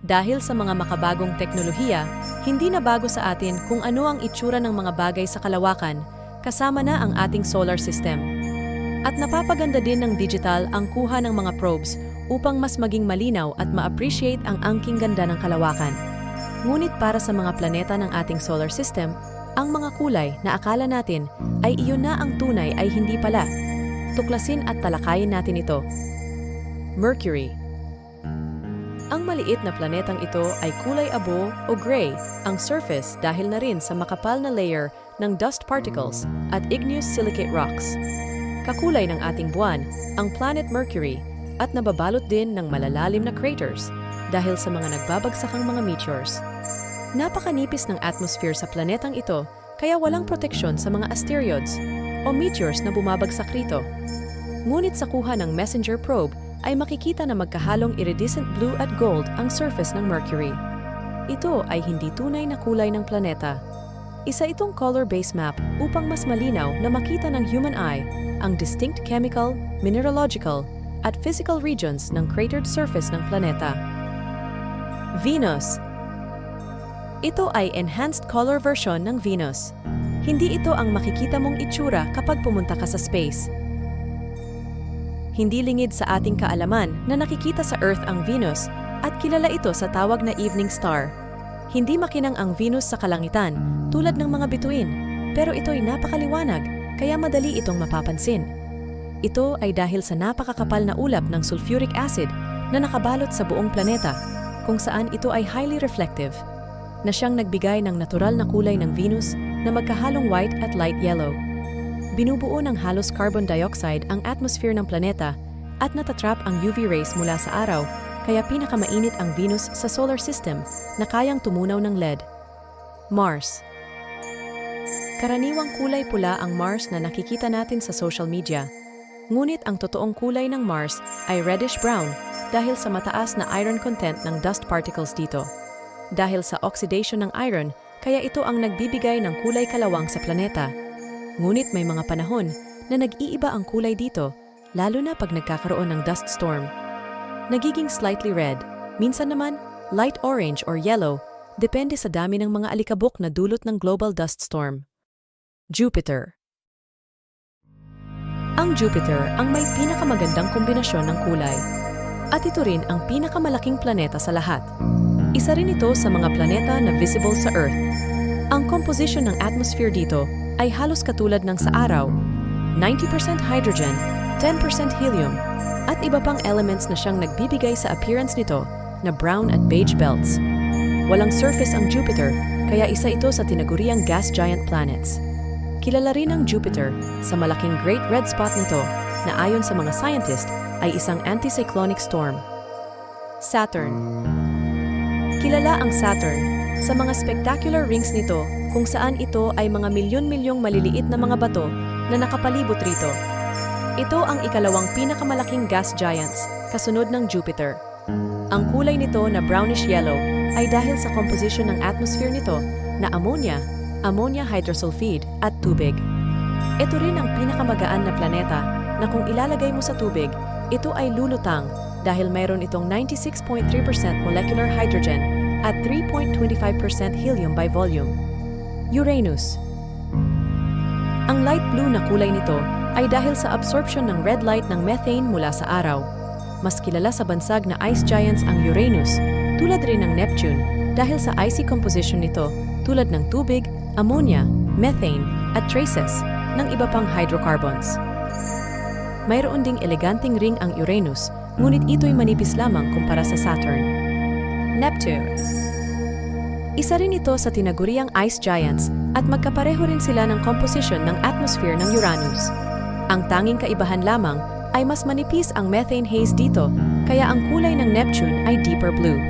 Dahil sa mga makabagong teknolohiya, hindi na bago sa atin kung ano ang itsura ng mga bagay sa kalawakan, kasama na ang ating solar system. At napapaganda din ng digital ang kuha ng mga probes upang mas maging malinaw at ma-appreciate ang angking ganda ng kalawakan. Ngunit para sa mga planeta ng ating solar system, ang mga kulay na akala natin ay iyon na ang tunay ay hindi pala. Tuklasin at talakayin natin ito. Mercury Ang maliit na planetang ito ay kulay abo o gray ang surface dahil na rin sa makapal na layer ng dust particles at igneous silicate rocks. Kakulay ng ating buwan, ang planet Mercury at nababalot din ng malalalim na craters dahil sa mga nagbabagsakang mga meteors. Napakanipis ng atmosphere sa planetang ito kaya walang proteksyon sa mga asteroids o meteors na bumabagsak rito. Ngunit sa kuha ng messenger probe ay makikita na magkahalong iridescent blue at gold ang surface ng Mercury. Ito ay hindi tunay na kulay ng planeta. Isa itong color-based map upang mas malinaw na makita ng human eye ang distinct chemical, mineralogical, at physical regions ng cratered surface ng planeta. Venus Ito ay enhanced color version ng Venus. Hindi ito ang makikita mong itsura kapag pumunta ka sa space. Hindi lingid sa ating kaalaman na nakikita sa Earth ang Venus at kilala ito sa tawag na evening star. Hindi makinang ang Venus sa kalangitan tulad ng mga bituin, pero ito'y napakaliwanag kaya madali itong mapapansin. Ito ay dahil sa napakakapal na ulap ng sulfuric acid na nakabalot sa buong planeta, kung saan ito ay highly reflective, na siyang nagbigay ng natural na kulay ng Venus na magkahalong white at light yellow. Binubuo ng halos carbon dioxide ang atmosphere ng planeta at natatrap ang UV rays mula sa araw, kaya pinakamainit ang Venus sa solar system na kayang tumunaw ng LED. Mars Karaniwang kulay pula ang Mars na nakikita natin sa social media. Ngunit ang totoong kulay ng Mars ay reddish-brown dahil sa mataas na iron content ng dust particles dito. Dahil sa oxidation ng iron, kaya ito ang nagbibigay ng kulay kalawang sa planeta. Ngunit may mga panahon na nag-iiba ang kulay dito, lalo na pag nagkakaroon ng dust storm. Nagiging slightly red, minsan naman light orange or yellow, depende sa dami ng mga alikabok na dulot ng global dust storm. Jupiter Ang Jupiter ang may pinakamagandang kombinasyon ng kulay. At ito rin ang pinakamalaking planeta sa lahat. Isa rin ito sa mga planeta na visible sa Earth. Ang composition ng atmosphere dito ay halos katulad ng sa araw, 90% hydrogen, 10% helium, at iba pang elements na siyang nagbibigay sa appearance nito na brown at beige belts. Walang surface ang Jupiter, kaya isa ito sa tinaguriang gas giant planets. Kilala rin ang Jupiter sa malaking Great Red Spot nito na ayon sa mga scientist ay isang anticyclonic storm. Saturn Kilala ang Saturn sa mga spectacular rings nito kung saan ito ay mga milyon-milyong maliliit na mga bato na nakapalibot rito. Ito ang ikalawang pinakamalaking gas giants, kasunod ng Jupiter. Ang kulay nito na brownish-yellow ay dahil sa composition ng atmosphere nito na ammonia, ammonia hydrosulfide at tubig. Ito rin ang pinakamagaan na planeta na kung ilalagay mo sa tubig, ito ay lulutang dahil mayroon itong 96.3% molecular hydrogen at 3.25% helium by volume. Uranus Ang light blue na kulay nito ay dahil sa absorption ng red light ng methane mula sa araw. Mas kilala sa bansag na ice giants ang Uranus, tulad rin ng Neptune, dahil sa icy composition nito tulad ng tubig, ammonia, methane, at traces ng iba pang hydrocarbons. Mayroon ding eleganting ring ang Uranus, ngunit ito'y manipis lamang kumpara sa Saturn. Neptune Isa rin ito sa tinaguriang ice giants at magkapareho rin sila ng composition ng atmosphere ng Uranus. Ang tanging kaibahan lamang ay mas manipis ang methane haze dito, kaya ang kulay ng Neptune ay deeper blue.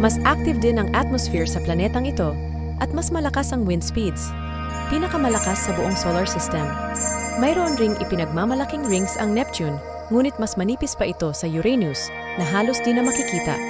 Mas active din ang atmosphere sa planetang ito at mas malakas ang wind speeds. Pinakamalakas sa buong solar system. Mayroon ring ipinagmamalaking rings ang Neptune, ngunit mas manipis pa ito sa Uranus na halos di na makikita.